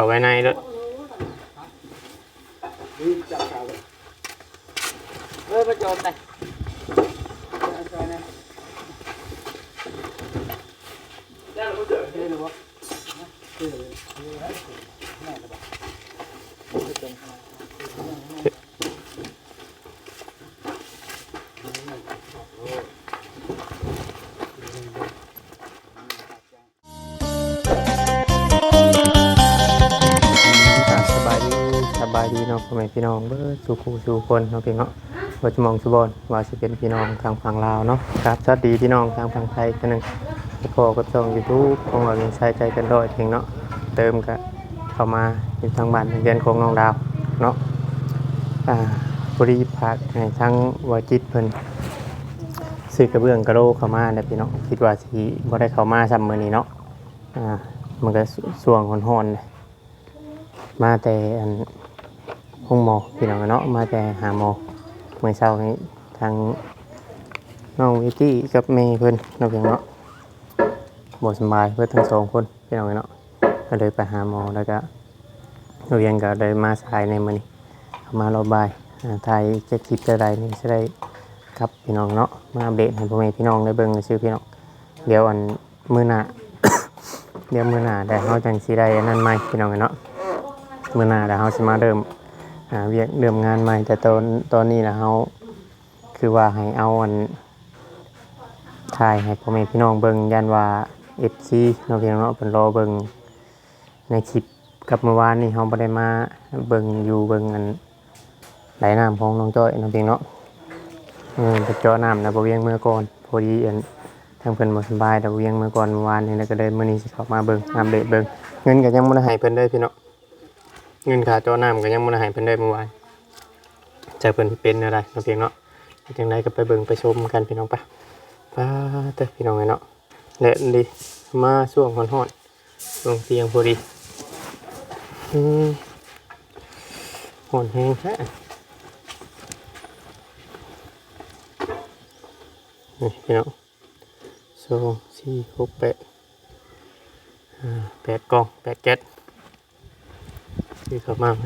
เข้าไว้ในรถ ม่พี่น้องเบิดสู่คู่สู่คนเนาะพี่เนาะว่าจะมองสุบอนว่าสิเป็นพี่น้องทางฝั่งลาวเนาะครับสวัสดีพี่น้องทางฝั่งไทยกันหนึ่งพอกับช่อง YouTube ของเราเป็นใช้ใจกันด้อยเพียงเนาะเติมก็เข้ามาอยู่ทางบ้านเรียนของน้องดาวเนาะอ่าบริพักให้ทั้งวาจิตเพิ่นซื้อกระเบื้องกระโลเข้ามาเด้อพี่เน้องคิดว่าสิบ่ได้เข้ามาซ้ำมื้อนี้เนาะอ่ามันก็ส่วงฮ้อนๆเลยมาแต่อัน ห้องหมอพี่น้องเนาะมาแต่หาหมอเมื่อเช้านี้ทางน้องวิตี้กับเมย์เพิ่นเนาะพี่น้องเนาะบ่สบายเพื่อทั้งสองคนพี่น้องเนาะก็เลยไปหาหมอแล้วก็เรียนก็ได้มาสายในมื้อนี้มารอบบ่ายอ่าถ่ายจะคลิปจะใดนี่จะได้ครับพี่น้องเนาะมาอัปเดตให้พ่อแม่พี่น้องได้เบิ่งชื่อพี่น้องเดี๋ยวอันมื้อหน้าเดี๋ยวมื้อหน้าได้เฮาจังสิได้นนั้นใหม่พี่น้องเนาะมือหน้าแล้เราสิมาเริ่ม หาเวียกเริ่มงานใหม่ แต่ตอนตอนนี้นะเราคือว่าให้เอาอันถ่ายให้พ่อแม่พี่น้องเบิ่งยันว่าเอฟซีน้องพี่น้องเนาะเป็นรอเบิ่งในคลิปกับเมื่อวานนี่เราบ่ได้มาเบิ่งอยู่เบิ่งอันไหลน้ำของน้องจ้อยน้องพี่เนาะเออไปจาะน้ำนะบ่เวียงเมื่อก่อนพอดีอันทางเพิ่นบ่สบายแต่เวียงเมื่อก่อนเมื่อวานนี่แล้วก็เลยมื้อนี้สิเข้ามาเบิ่งอัปเดตเบิ่งเงินก็ยังบ่ได้ให้เพิ่นเลยพี่เนาะ เงินค่าจอน้ำก็ยังบ่ได้ให้เพิ่นได้เมื่อวานจะเพิ่นเป็นอะไรเนาะเพียงเนาะจังไดก็ไปเบิ่งไปชมกันพี่น้องปะป้าเด้อพี่น้องเอ้ยเนาะแดดดีมาช่วงร้อนๆช่วงเที่ยงพอดีอืมร้อนแฮงแท้นี่พี่น้องสองสี่หกแปดแปดกล่องแปดแก๊ส ที่เขามาไหม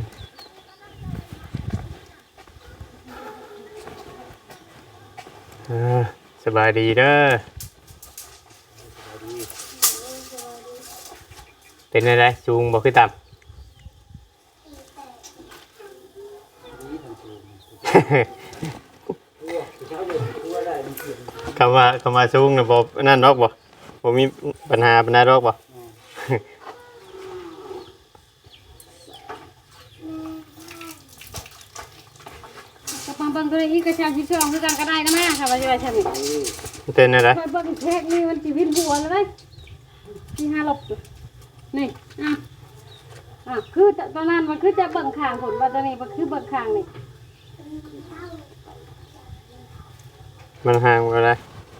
สบายดีเด้อเป็นอะไรจูงบอกขึ้นต่ำคำว่าคำว่าจูงนะบอกนั่นรอกบ่ผมมีปัญหาปัญหารอกบ่กระปังเบิ่งตัวนี้ กระชากชิช่องคือกันก็ได้นะแม่ค่ะว่าจะไปใช่ไหมเป็นอะไรคอยเบิ่งแทกนี่มันจีวินหัวแล้วได้ที่ห้าหลบนี่อะอะคือตอนนั้นมันคือจะเบิ่งข้างผลว่าตอนนี้มันคือเบิ่งข้างนี่มันห่างกันอะไร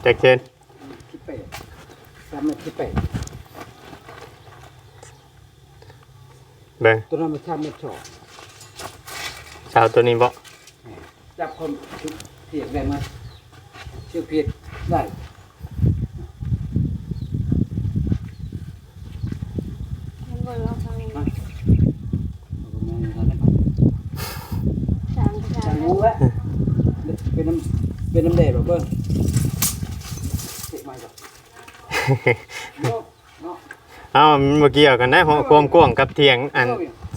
แจ็คเชนที่เป็ดสามเม็ดที่เป็ดเบิ่งตัวนั้นมันสามเม็ดสองสาวตัวนี้บ่ จับคนเสียงได้ไหมชื่อผิดได้มันเบิ่งเอาข้างนี้เอาไปมองดูกันนะสามกระชาจักงงูวะเป็นน้ำเป็นน้ำแดดหรอเบิ้งเสียมาจ้ะเนาะเนาะเอ้ามันบ่เกี่ยวกันได้เพราะความกว้างกับเถียงอัน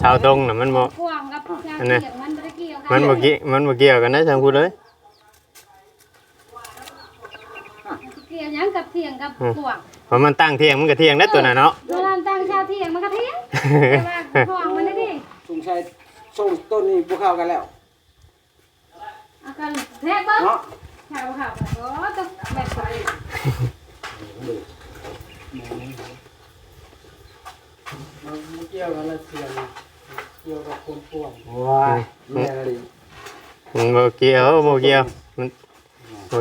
ชาวตรงน่ะมันบ่กว้างกับชาอันนี้เกียงมันไม่ได้เกี่ยวกัมันบ่เกี่ยวมันบ่เกี่ยวกันได้ทางพูดเลยเกี่ยวหยังกับเทียงกับกว้างเพราะมันตั้งเถียงมันก็เถียงได้ตัวน่ะเนาะเวลาตั้งชาวเทียงมันก็เทียงแต่ว่ากว้างมันนี่ดิสงสัยส่งต้นนี้บุเข้ากันแล้วเอากันแทกเบิ่งเนาะข่าวข่าวโอ้ต้องแบบไปมันเกี่ยวกับอะไรเสียงเกี่ยวกับคนป่วยว้ายแม่อะไรมันบ่เกี่ยวบ่เกี่ยวมันบ่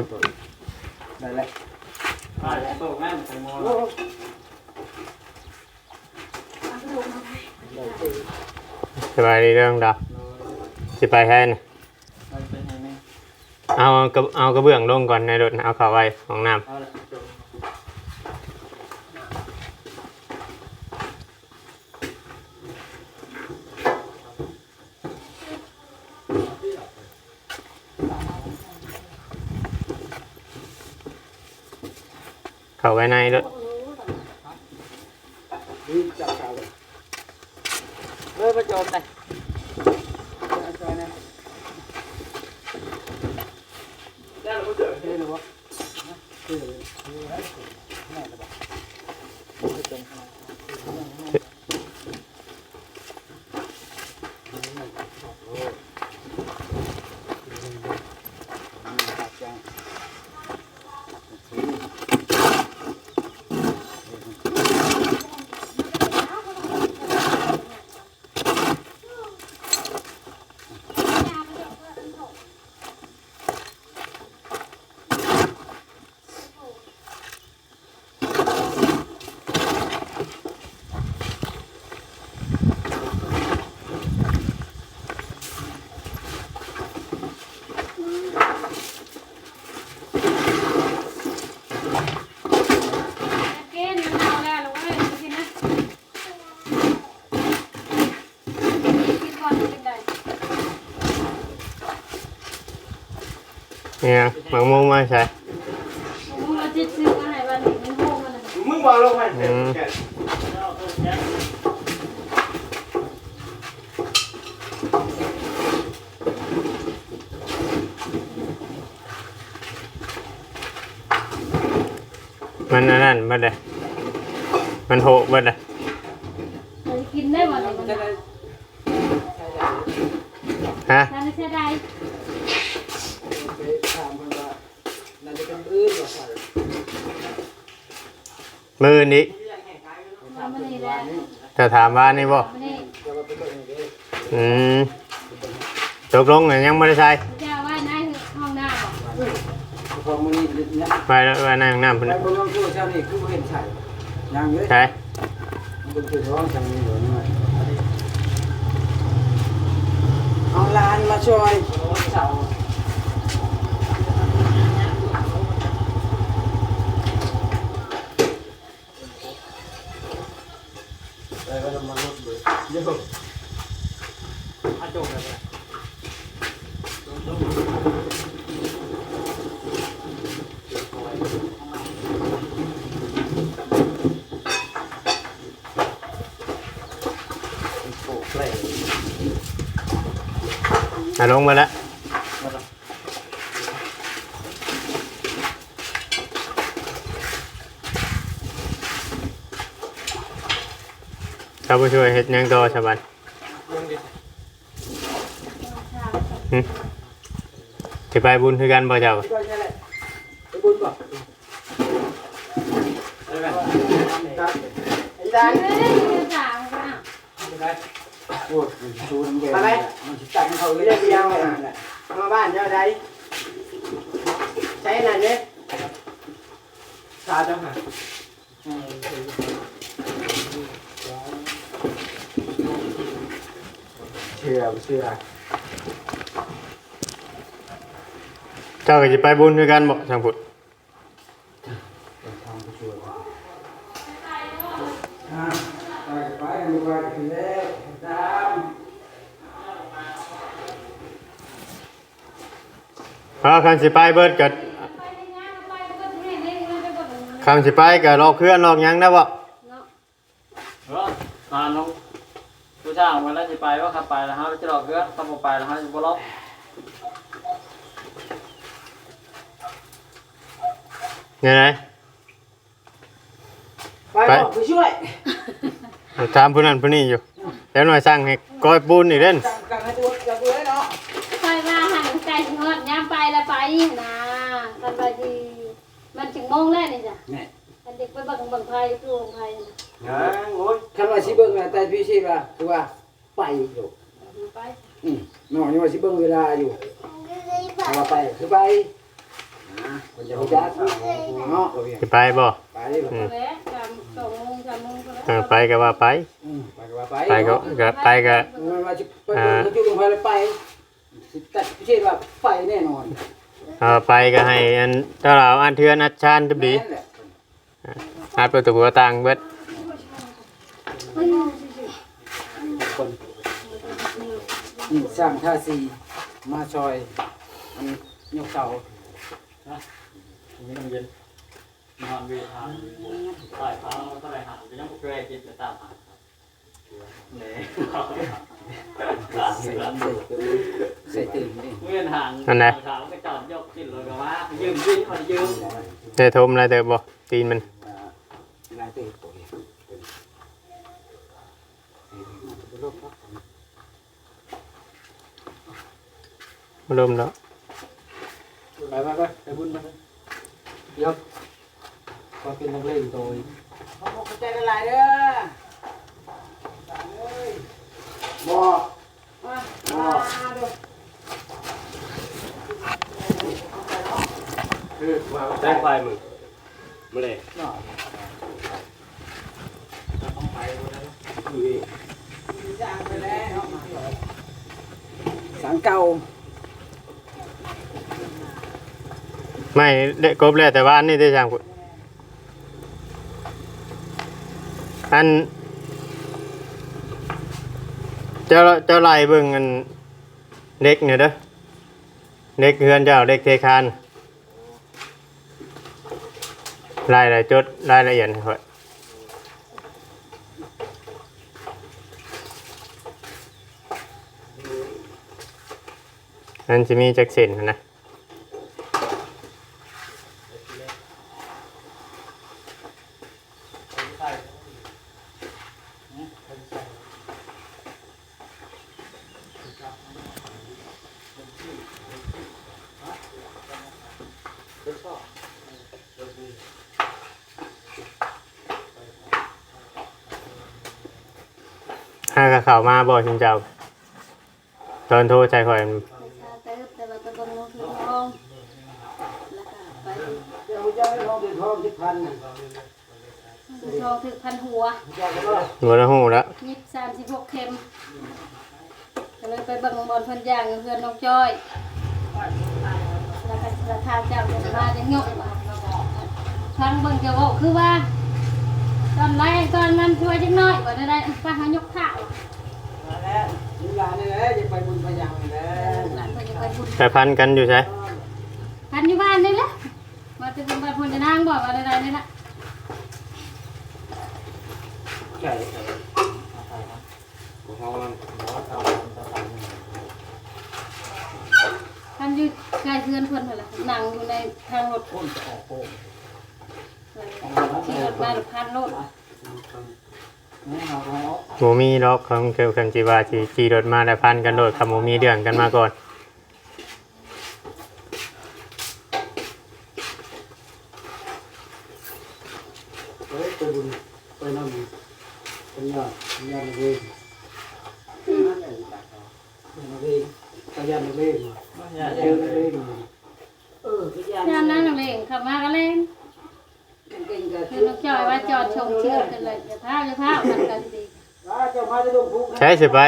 ได้แล้วได้แล้วโตแม่ใส่หม้อสบายดีเรื่องดาวสิไปแทนเอากระเอากระเบื้องลงก่อนในรถนะเอาเข้าไว้ของน้ำ เอาละจบเข้าไปในด้วย นี่จับเก่าเลยเฮ้ยประโจมเลยจอยนะได้หรือเปล่าเฮ้ยหรือวะเฮ้ยหรือวะแม่หรือเปล่าประโจม เกณฑ์มันเอาแล้วลูกเอ้ยกินนะกินก่อนจะได้ เนี่ยหมักมุงมาใช่มึงเราจะซื้อมาให้วันนี้มันโหงมันน่ะมึงบอกลงไปอืมมันอันนั่นเบิดเลยมันโหเบิดเลย เราจะกินได้บ่เนี่ยมันน่ะ ฮะ ถ้าไม่ใช่ได้ ถามมันว่าน่าจะเป็นอื่นหรอใส่ มือนี้ทำมันนี่แหละจะถามว่านี่บ่มันนี่จะมาเป็นตัวเองเด้อืมตกลงยังไม่ได้ใช้จะเอาไว้ในห้องน้ำบ่พอมึงนี่เนี่ยไปแล้วไปนั่งน้ำไปพุ่นบนรถตู้เช้านี่คือบ่เห็นใส่ยังเยอะใช่มันเป็นคือร้องจังนี่เหรอนี่เอาลานมาช่วยเสาแล้วก็มาลดเลยเยอะอาจงกันเลย โอ้เปล อะ ลงมาแล้วเข้าไปช่วยเฮ็ดยังต่อชาวบ้านหึสิไปบุญคือกันบ่เจ้าอยใช่แหละไปบุญป่ะไปไหมครับไอ้ได้ โอ้ยชูน้ำแกงอะไรมันสิตักเขาเรียกเดียวอะมาบ้านเจ้าใดใช้นั่นเนี่ยชาเจ้าค่ะเชื่อเชื่อเจ้าก็สิไปบุญคือกันบ่ทางพุทธทางผู้ช่วยอ่าไปไปดูไปถึงแล้ว ตามอ๋อคันสิไปเบิดก็ไปในงานไปก็ให้ได้เงินไปกดเงินคันสิไปก็รอเคลื่อนรอกหยังนะบ่เนาะเออตาน้องผู้ช่างวันนั้นจะไปว่าขับไปแล้วฮะจะหลอกเพื่อนทำออกไปแล้วฮะจะบล็อกยังไงไปบอกผู้ช่วยถามผู้นั้นผู้นี้อยู่แล้วหน่อยสั่งให้ก้อยปูนอีกเด้นกังกังให้ตัว นะตอนไปดีมันถึงโมงแล้วนี่จ้ะนี่อันเด็กไปเบิ่งเบิ่งไพ่คือของไพ่นะยังโอ้ยคันว่าสิเบิ่งน่ะแต่พี่สิว่าคือว่าไปอยู่ไปอืมน้องนี่ว่าสิเบิ่งเวลาอยู่ถ้าว่าไปคือไปนะคนจะรู้จักเนาะบ่เวียงสิไปบ่ไปเลยบ่อืมแล้วสามสองโมงสามโมงก็เออไปก็ว่าไปอืมไปก็ว่าไปไปก็ก็ไปก็มันว่าสิไปเบิ่งเขาจุดลงไปแล้วไปสิตัดพี่สิว่าไปแน่นอน เออไปก็ให้อันเจ้าเราอันเทือนอัดชานทุบดีอัดประตูประต่างเบิดคนนี่สร้างท่าสีมาซอยอันยกเสามีน้ำเย็นนอนวีทางใส่ฟ้าเท่าไหร่หาจะยังเกรจิตจะตามหา เนี่ยใส่ตื่นใส่ตื่นนี่เงื่อนห่างขาวก็จอดยกขึ้นรถกับว่ายืมยืมคนยืมได้ทมอะไรเด้อบ่ตีนมันนายตื่นตัวเองบ่ลมแล้วไปไปไปไปบุญไปยกก็เป็นนักเล่นตัวเขาบอกใจละลายเด้อ บอกบอคือว่าแจ้งไฟมึงมาเลยสังเก่าไม่ได้กบแล้วแต่ว่าอันนี้ได้จังอัน เจ้าเจ้าไล่เบิ่งอันเล็กเนี่ยเด้อเล็กเฮือนเจ้าเล็กเทคานรายละจดรายละเอียดห้ค่อยนั่นจะมีจักเส้นนะ ห้ากระเข่ามาบอกชินเจ้าตอนโทรใจคอยไปชาเติบแต่ว่าไปเบิ่งมือถือทองแล้วก็ไปเดี๋ยวจะให้ทองเป็นทองที่พันน่ะซื้อทองถึกพันหัวจะก็ว่าหัวละหูล้วยิบสามสิบหกเข็มก็เลยไปเบิ่งบอลเพิ่นย่างกับเพื่อนน้องจ้อยแล้วก็ราคาเจ้าจะมาจะยกมาฟังเบิ่งจะบอกคือว่า ตอนแรกตอนนั้นช่วยจักหน้อยว่าได้ได้ป้าหายกข้าวมาแล้วลูกหลานนี่แหละจะไปบุญไปยังนี่แหละหลานเพิ่นจะไปบุญแต่พันกันอยู่ใช่พันอยู่บ้านนี่แหละมาจะเป็นบ้านเพิ่นจะนางบอกว่าได้ได้นี่ละใช่ห้องมันพันอยู่ใกล้เพื่อนเพิ่นนั่นแหละนั่งอยู่ในทางรถคนจะออกโป่ง ขี่รถมาหรือพันรถหมูมีล็อกของเกี่ยวกับจีวาจีจีรถมาแต่พันกันโดดกับหมูมีเดืองกันมาก่อนเฮ้ยไปบุญไปนั่งเป็นยอดเป็นยอดนักเรียนเป็นนักเรียนไปยันนักเรียนมาอย่าเจเยออะนักเรียนมาเออไปยันยามนั้นเองขับมาก็เล่นเก่งๆกัน คือลูกจอยว่าจอดชมเชื่อกันเลยอย่าพาอย่าพามันกันดีเจ้ามาจะลงพุกใช้สิไป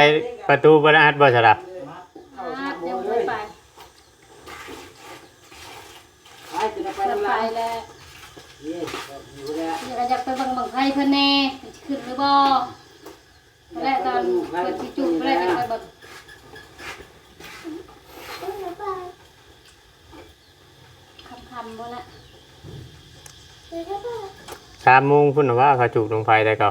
ประตูบรรทัดบ่สระอ่าเดี๋ยวไปไปไปจะไปไปทำไปไรแล้วนี่อยู่แล้วอยากอยากไปบังบังไพ่เพิ่นแน่ขึ้นหรือบ่แล้วตอนเปิดที่จุกแล้วจะไปบังคำคำบ่ละ สามโมงพุ่นน่ะว่าเขาจุกลงไฟได้ก็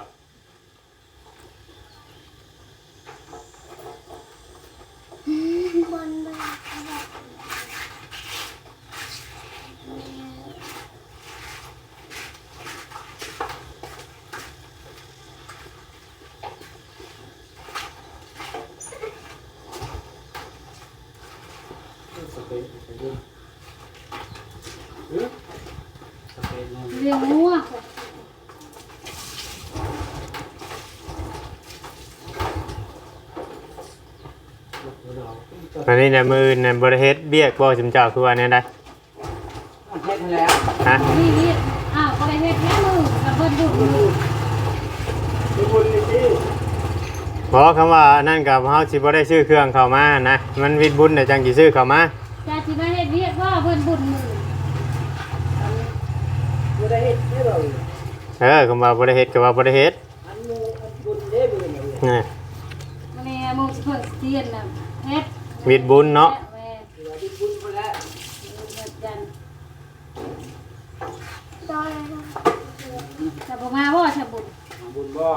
เรื่องงัว อันนี้เนี่ยมือเนี่ยบริเฮ็ดเบี้ยกบ่ชิมเจ้าคือว่าเนี่ยได้เฮ็ดแล้วฮะนี่นี่อ้าวก็ได้เฮ็ดแค่มือกับเพิ่นบุญมือไปบุญนี่สิบอกคำว่านั่นกับเฮาสิบ่ได้ซื้อเครื่องเข้ามานะ มันวิดบุญแต่จังสิซื้อเข้ามาจะสิมาเฮ็ดเรียกว่าเพิ่นบุญมือบ่ได้เฮ็ดได้เลยเออคำว่าบ่ได้เฮ็ดก็ว่าบ่ได้เฮ็ดอันนี้บุญได้บุญเลยนี่มันนี่มึงสิเพิ่นเทียนน่ะเฮ็ด วิดบุญเนาะแม่บุญบุญไปแล้วเฮ็ดกันตอนนั้นบ่มาบ่ชะบุญบุญบ่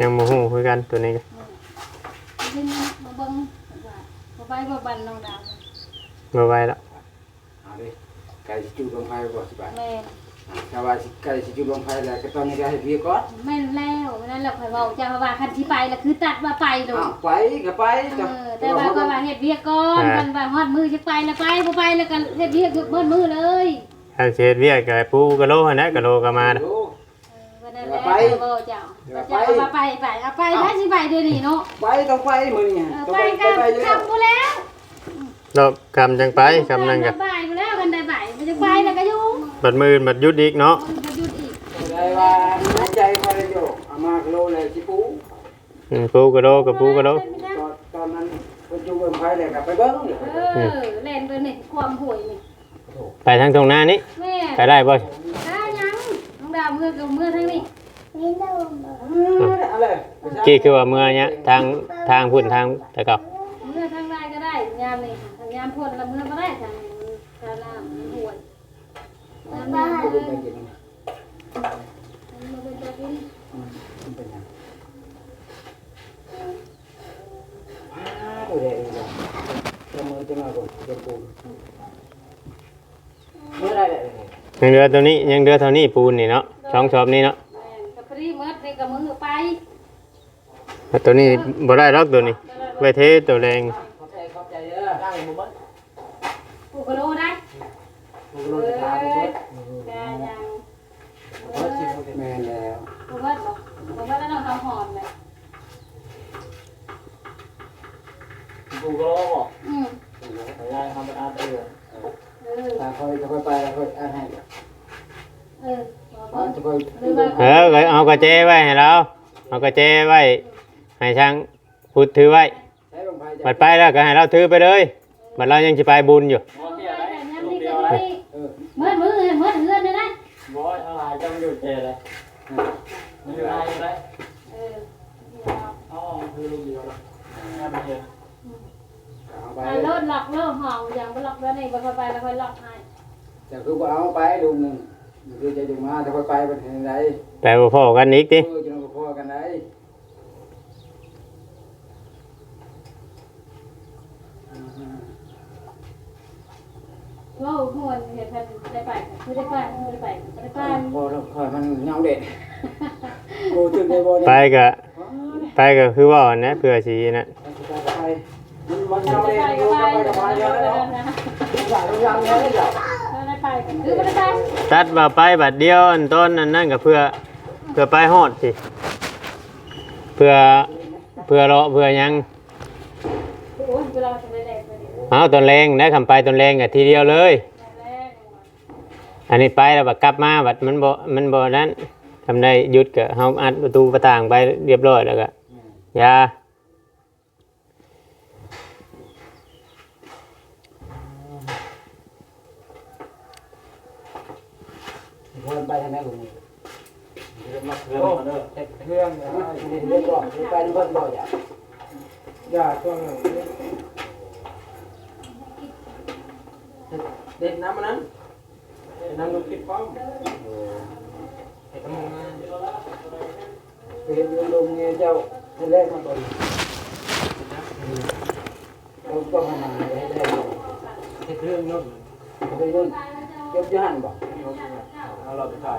ยังโมโหคือกันตัวนี้ก็ขึ้นมาเบิ่งว่าบ่ไปบ่บันน้องดาวมาไว้แล้วเอาดิไก่สิจุดลงไฟบ่สิบาทแม่ ถ้าว่าสิไก่สิจุดลงไฟแล้วก็ตอนนี้ก็ให้พี่ก่อนแม่นแล้วไม่นั้นแล้วข่อยเว้าจ้าว่าคันสิไปแล้วคือตัดว่าไปโดอ้าวไปก็ไปเออแต่ว่าก็ว่าเฮ็ดเวียกก่อนกันว่าฮอดมือจะไปแล้วไปบ่ไปแล้วก็เฮ็ดเวียกเบิ่นมือเลยถ้าเช็ดเวียกกับปูกะโลหั่นนะกะโลก็มาน่ะโอ้ เออวันนั้นแหละเว้าเจ้าเจ้าว่าไปไปเอาไปถ้าสิไปเดี๋ยวนี้เนาะไปต้องไปมื้อนี้เออต้องไปไปกันไปอยู่กแล้ลัวบบ่แล้ว ดอกกำจังไปกำนั่นก็บ่ายบ่แล้วกันได้บ่ายมันจะไปแล้วก็อยู่ บัดมือบัดยุดอีกเนาะมันก็หยุดอีกได้ว่าหายใจคอยได้อยู่เอามากโลเลยสิปูอืมปูกะโลกับปูกะโลตอนตอนนั้นเพิ่นจุดลงไฟแล้วก็ไปเบิ่งนี่เออเล่นไปนี่ความห่วยนี่ไปทางตรงหน้านี้แม่ไปได้บ่ได้ยังน้องดาวมือกับมือทั้งนี้เอาเลยกี่คือว่าเมื่อเนี้ยทางทางพุ่นทางแต่ก็มือทั้งได้ก็ได้ยามนี่ทางยามพ่นละมือก็ได้ทางทางน้ำมันห่วย น้ำน้ำไปเลยกินมันเป็นแบบนี้มันเป็นหยังอ้าวเด้อจะมือจะมาก่อนจะปูเมื่อไรแหละยังเรือตัวนี้ยังเรือเท่านี้ปูนนี่เนาะช่องชอบนี่เนาะแม่นกับพรีมืดนี่กับมือไปแล้วตัวนี้บ่ได้หรอกตัวนี้ไว้เทตัวแรงขอบใจขอบใจเด้อตั้งบ่บ่ปูกระโดดได้ปูโลจะถามไปชุดแกยังเออสิบ่แม่นแล้วปูเบิดบอกปูเบิดแล้วน้องทำหอมเลยกูก็ร้องบอกอืมแต่ยายทำเป็นอาร์ตออเออถ้าค่อยจะค่อยไปแล้วค่อยอ่านให้เอออ๋อจะค่อยเออก็เอากระเจไว้ให้เราเอากระเจไว้ให้ช่างพุดถือไว้บัดไปแล้วก็ให้เราถือไปเลยบัดเรายังสิไปบุญอยู่ อะไมาอยู่เจเลยมันอยู่ไหนอยู่ไหนเอออ๋อคือลูกเดียวเลยแค่ไม่เห็นเอาไปไปรถหลอกเริ่ห้ออย่างไปหลอกแล้วนี่ไปไปแล้วค่อยหลอกให้จะคือบ่เอาไปลุงนึงคือจะอยู่มาจะค่อยไปเป็นทางใดไปบ่พอกันอีกติเออจะนำพอกันได้ ว่าหวนเห็นพันได้ไปคือได้ไปคือได้ไปได้ไปพอแล้วคอยมันเงาเด็ดโอ้จึงได้บ่ไปก็ไปก็คือว่าอันนะเพื่อสินั่นไปมันเงาได้เด็ดไปอยู่ก็กับไปไปกับได้มาเยอะแล้วนะอยากยังเลยจ้ะได้ไปคือไม่ได้ไปตัดมาไปบัดเดียวอันต้นอันนั้นก็เพื่อเพื่อไปฮอดสิเพื่อเพื่อรอเพื่อหยัง โอ้ยเวลาจะได้แดกไปดิ เอาตอนแรงได้คำไปตอนแรงก็ทีเดียวเลยแรกอันนี้ไปแล้วบัดกลับมาบัดมันบ่มันบ่นั้นทำได้หยุดก็เฮาอัดประตูประต่างไปเรียบร้อยแล้วก็อยาคนไปทางไหนลุงเรื่องมาเรื่องมาเด้อเครื่องเรื่องก่อนไปนั่นเพิ่นบ่อย่าอย่าช่วงนั้น เด็ดน้ำมันนั้นน้ำลูกคิดพร้อมเห็นมึงเห็นลุงเนี่ยเจ้าแรกมันบ่ดีเราก็มานั่งให้ได้เฮ็ดเรื่องนู้นไปนู่นเก็บย่านบ่เอาเราไปถ่าย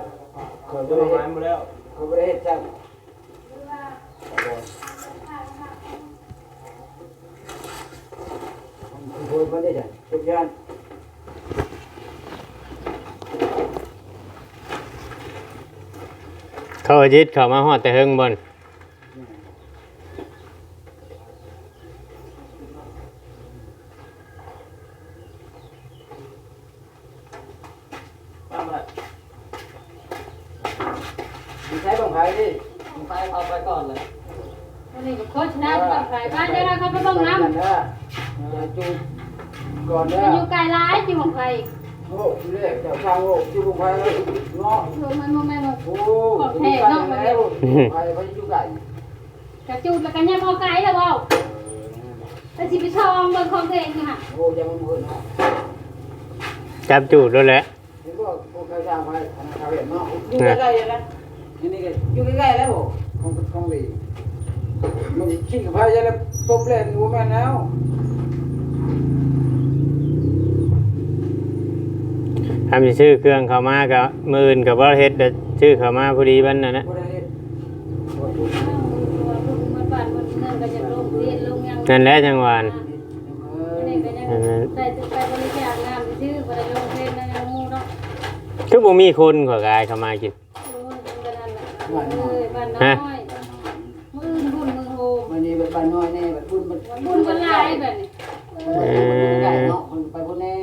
เขาตับ่วได้ไม้เฮ็ดมาแล้วเขาบ่ได้เฮ็ดจังโดนมาได้จ้ะเก็บย่าน จิตเอายึดเข้ามาฮอดแต่เฮิงบน มาเมื่อไหร่ มีใช้บังไผดิ มึงไปเอาไปก่อนเลย วันนี้โคชนะกับใครบ้านเดี๋ยวเราเขาไปบ้องน้ำ กันเด้ออย่าจูบก่อนเด้ มัน อ อยู่ไกลร้ายจิ๋วของใคร โอ้ยเด้อเจ้าช่างโอ้จูบบังไผเลยเนาะเออมันโมแม่นโอ้ยอยู่ไกลแล้วไผไผอยู่ไกลกระจุดแล้วกันยังพอไกลแล้วเปล่าแต่สิไปชองเบิ่งของเพลงอยู่ค่ะโอ้ยังมันเพิ่นเนาะจับจูดแล้วแหละเห็นบ่โอเคเคยจ้างไว้ธนาคารเวียดเนาะอยู่ใกล้ๆเลยนะนี่นี่ก็อยู่ใกล้ๆแล้วบ่ของของดีมันขี้กับพายจะได้ตบเล่นกูแม่แล้ว ทำสิชื่อเครื่องเขามากับหมื่นกับว่าเฮ็ดเดี๋ยวชื่อเขามาพอดีวันนั้นนะบ่ได้เฮ็ดตัวลูกมาบ้านมันเงินก็จะลงเรียนลงยังนั่นแหละจังหวะนนี่ก็ยังใส่ไปบริจาคน้ำชื่อบ่ได้ลงเพลงนะยังมูเนาะคือบ่มีคนขอกายเขามากินโอ้ยเป็นกันนั่นแหละเอ้ยบ้านน้อยมือบุญมือโฮมวันนี้บ้านน้อยแน่บัดบุญบัดบุญกันหลายแบบนี้เออได้เนาะมันไปบ่แน่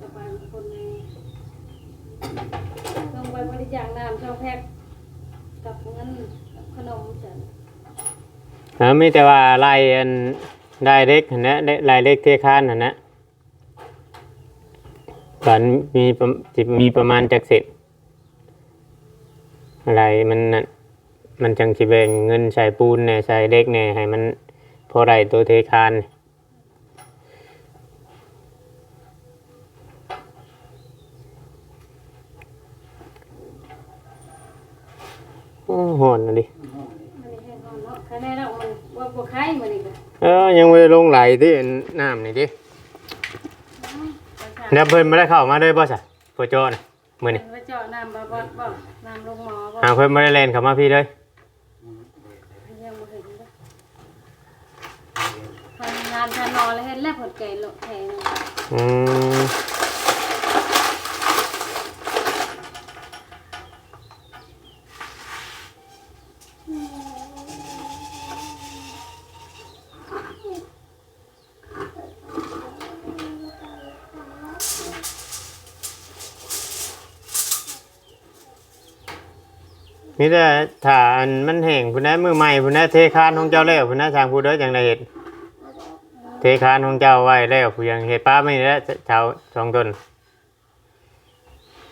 จะไปคนใน ลงไปบริจาคน้ำช่องแพ็กกับเงินขนมจ้ะเออมีแต่ว่าไล่อันได้เล็กนะได้ไล่เล็กเทค้านหั่นะบันมีประสิมีประมาณจักเสร็จอะไรมันนั่นมันจังสิแบ่งเงินใส่ปูนเนี่ยใส่เล็กเนี่ยให้มันพอได้ตัวเทคานเนี่ย โอ้โหอนนะดิมันนี่ให้นอนเนาะคะแนนเรามันว่าบ่ไข่มันนี่ก็เออยังไม่ได้ลงไหลที่น้ำนี่ดิแล้วเพิ่นไม่ได้เข้ามาด้วยป่ะสะโปรโจนะมือนี่ไปเจาะน้ำบ่บ่บ่น้ำลงหมอบ่หาเพิ่นไม่ได้เล่นเข้ามาพี่เลยยังบ่เห็นเลยทำงานทานอนแล้วเห็นแล้วผลไก่โลแทงอืม นี่แต่ถ้าอันมันแห้งพุ่นนะมือใหม่พุ่นนะเทคานของเจ้าแล้วพุ่นนะทางผู้เด้อจังไดเห็นเทคานของเจ้าไว้แล้วผู้ยังเฮ็ดป้าไม่ได้แล้วเจ้าสองต้น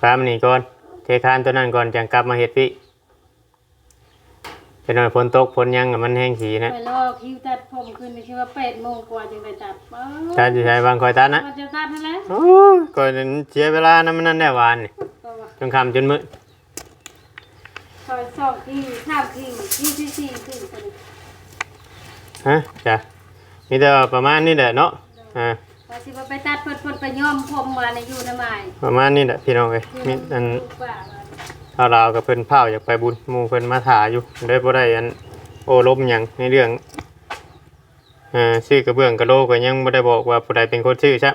ป้ามันนี่ก่อน เทคานตัวนั้นก่อนจังกลับมาเฮ็ดพี่เป็นหน่อยฝนตกฝนหยังอะมันแห้งสีนะไปรอคิวตัดผมคืนนี้ชื่อว่า8โมงกว่าจึงได้ตัดป๊าตาสิใช้บางคอยตัดนะว่าจะตัดนั่นแหละโอ้ยก่อนเสียเวลานะมันนั่นได้หวานนี่ก็ว่าจนค่ำจนมื้อ ซอยสองที่สามที่ที่ที่สี่ที่คนฮะจ้ะมีแต่ว่าประมาณนี้แหละเนาะอ่าว่าสิว่ไปตัดเพิ่นเพิ่นไปย้อมผมมาในอยู่น้ำไม้ประมาณนี้แหละพี่น้องเอ้ยมีอัน ลูกป้าว่าเอาเราวกับเพิ่นเผาอยากไปบุญหมู่เพิ่นมาถาอยู่ได้บ่ได้อันโอ้ลมหยังในเรื่องอ่าชื่อกระเบื้องกระโลก็ยังบ่ได้บอกว่าผู้ใดเป็นคนชื่อซะ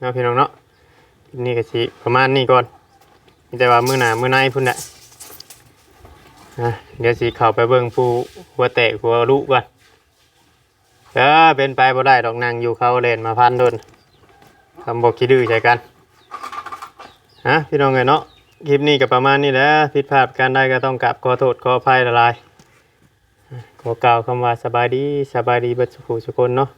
เนาะพี่น้องเนาะนี่ก็สิประมาณนี้ก่อนมีแต่ว่ามื้อหน้ามื้อในพุ่นน่ะ อะเดี๋ยวสิเข้าไปเบิ่งผู้หัวแตกหัวรุก่อนเออเป็นไปบ่ได้ดอกนางอยู่เขาเล่นมาพันโดนคำบอกขี้ดื้อใส่กันฮะพี่น้องเอ้ยเนาะคลิปนี้ก็ประมาณนี้แหล้วผิดพลาดการได้ก็ต้องกลับขอโทษขออภัยละลายขอกล่าวคำว่าสบายดีสบายดีบัดสุขสุคนเนาะ